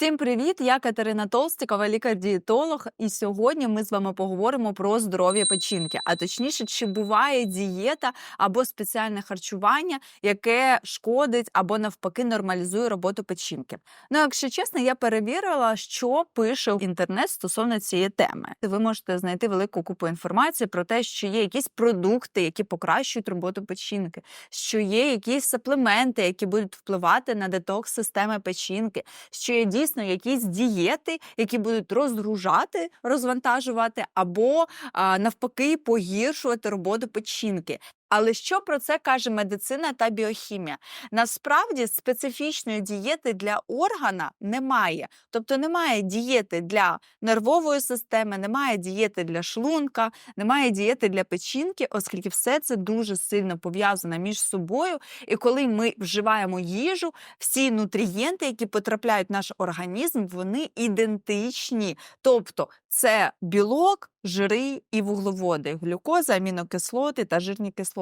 Всім привіт! Я Катерина Толстикова, лікар-дієтолог. І сьогодні ми з вами поговоримо про здоров'я печінки. А точніше, чи буває дієта або спеціальне харчування, яке шкодить або навпаки нормалізує роботу печінки. Ну, якщо чесно, я перевірила, що пише інтернет стосовно цієї теми. Ви можете знайти велику купу інформації про те, що є якісь продукти, які покращують роботу печінки, що є якісь саплементи, які будуть впливати на детокс системи печінки, що є дійсно якісь дієти, які будуть розгружати, розвантажувати, або навпаки погіршувати роботу печінки. Але що про це каже медицина та біохімія? Насправді специфічної дієти для органа немає. Тобто немає дієти для нервової системи, немає дієти для шлунка, немає дієти для печінки, оскільки все це дуже сильно пов'язано між собою. І коли ми вживаємо їжу, всі нутрієнти, які потрапляють в наш організм, вони ідентичні. Тобто це білок, жири і вуглеводи, глюкоза, амінокислоти та жирні кислоти.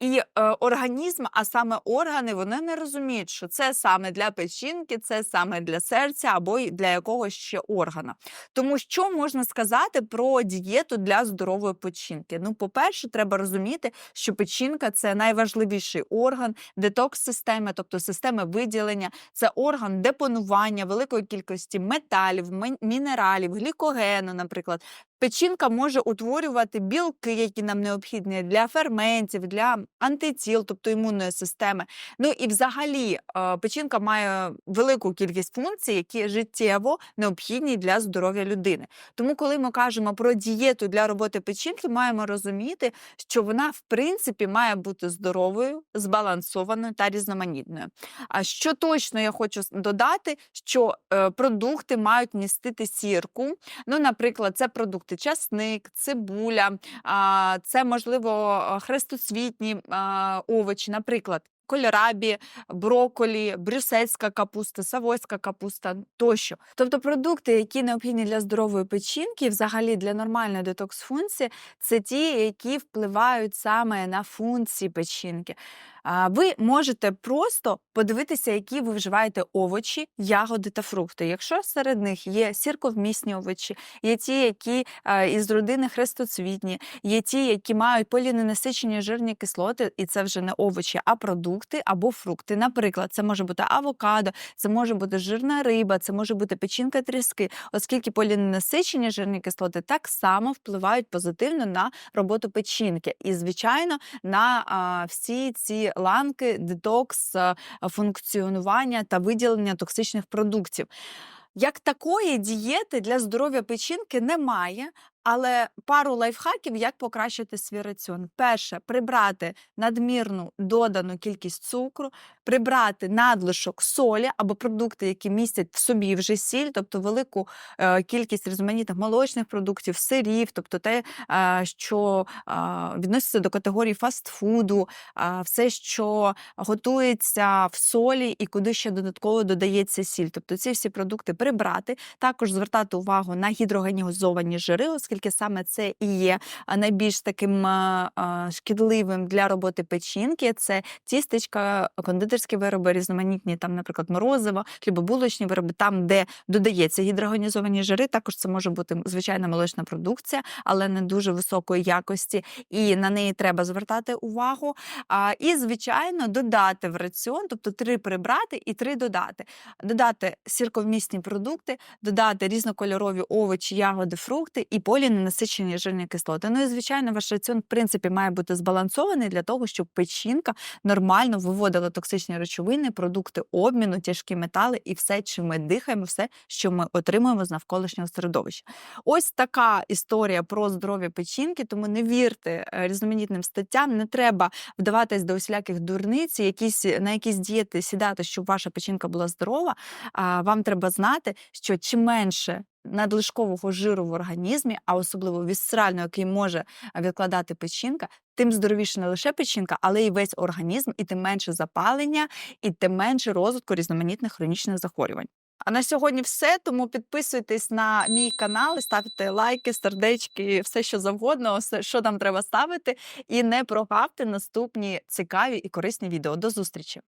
І е, організм, а саме органи, вони не розуміють, що це саме для печінки, це саме для серця або для якогось ще органа. Тому що можна сказати про дієту для здорової печінки? Ну, по-перше, треба розуміти, що печінка це найважливіший орган детокс системи, тобто системи виділення, це орган депонування великої кількості металів, мінералів, глікогену, наприклад. Печінка може утворювати білки, які нам необхідні для ферментів, для антитіл, тобто імунної системи. Ну і взагалі е, печінка має велику кількість функцій, які життєво необхідні для здоров'я людини. Тому, коли ми кажемо про дієту для роботи печінки, маємо розуміти, що вона в принципі має бути здоровою, збалансованою та різноманітною. А що точно я хочу додати, що е, продукти мають містити сірку. Ну, наприклад, це продукти часник, цибуля, це можливо хрестосвітні хрестоцвітні овочі, наприклад. Кольорабі, броколі, брюссельська капуста, савойська капуста тощо. Тобто продукти, які необхідні для здорової печінки, взагалі для нормальної детокс-функції, це ті, які впливають саме на функції печінки. Ви можете просто подивитися, які ви вживаєте овочі, ягоди та фрукти. Якщо серед них є сірковмісні овочі, є ті, які із родини хрестоцвітні, є ті, які мають поліненасичені жирні кислоти, і це вже не овочі, а продукти або фрукти. Наприклад, це може бути авокадо, це може бути жирна риба, це може бути печінка тріски, оскільки поліненасичені жирні кислоти так само впливають позитивно на роботу печінки. І, звичайно, на а, всі ці ланки детокс, а, функціонування та виділення токсичних продуктів. Як такої дієти для здоров'я печінки немає, але пару лайфхаків, як покращити свій раціон. Перше, прибрати надмірну додану кількість цукру, прибрати надлишок солі або продукти, які містять в собі вже сіль, тобто велику е, кількість різноманітних молочних продуктів, сирів, тобто те, е, що е, відноситься до категорії фастфуду, все, що готується в солі і куди ще додатково додається сіль. Тобто ці всі продукти прибрати, також звертати увагу на гідрогенізовані жири, оскільки саме це і є найбільш таким шкідливим для роботи печінки. Це тістечка, кондитерські вироби, різноманітні, там, наприклад, морозиво, хлібобулочні вироби, там, де додається гідрогенізовані жири. Також це може бути звичайна молочна продукція, але не дуже високої якості, і на неї треба звертати увагу. А, і, звичайно, додати в раціон, тобто три прибрати і три додати. Додати сірковмісні продукти, додати різнокольорові овочі, ягоди, фрукти і поліненасичені жирні кислоти. Ну і звичайно, ваш раціон в принципі має бути збалансований для того, щоб печінка нормально виводила токсичні речовини, продукти обміну, тяжкі метали і все, чим ми дихаємо, все, що ми отримуємо з навколишнього середовища. Ось така історія про здоров'я печінки, тому не вірте е, різноманітним статтям, не треба вдаватись до усіляких дурниць, якісь на якісь дієти сідати, щоб ваша печінка була здорова. А вам треба знати, що чим менше надлишкового жиру в організмі, а особливо вісцерального, який може відкладати печінка, тим здоровіше не лише печінка, але й весь організм, і тим менше запалення, і тим менше розвитку різноманітних хронічних захворювань. А на сьогодні все. Тому підписуйтесь на мій канал, ставте лайки, сердечки, все що завгодно, все, що там треба ставити. І не прогавте наступні цікаві і корисні відео. До зустрічі!